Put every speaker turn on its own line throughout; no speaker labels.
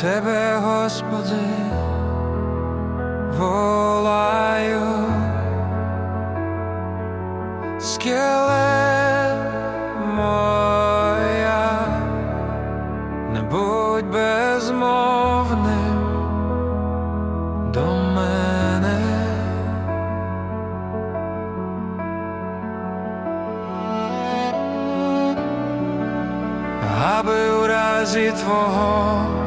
Тебе, Господи, волаю, скеле моя, не будь безмовним до мене. Аби у разі твого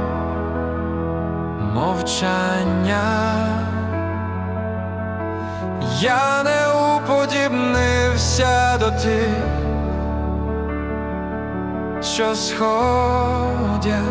мовчання. Я не уподібнився до тих, що сходять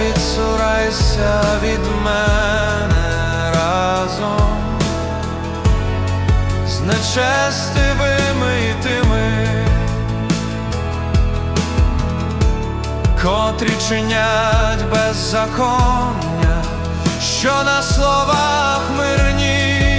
відсурайся від мене разом з нечестивими і тими, котрі чинять беззаконня, що на словах мирні.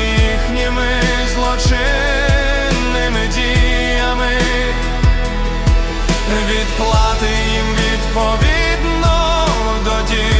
Їхніми злочинними діями, відплати їм відповідно до діл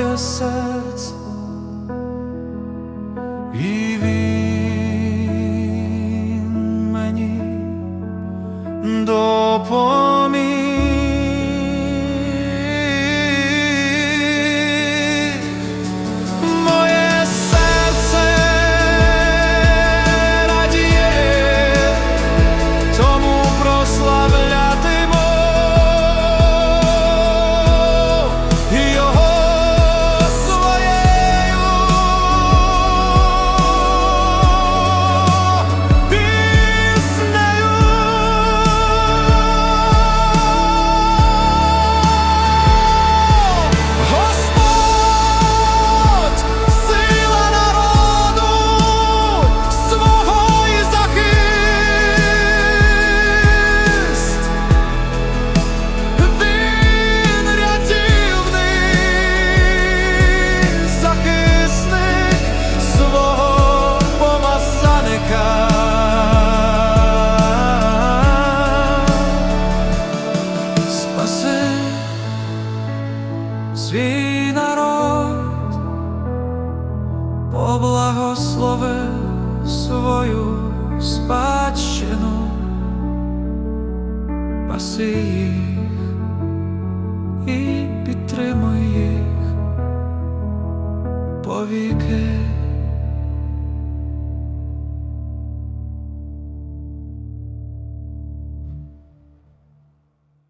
your suds підтримуй їх повіки.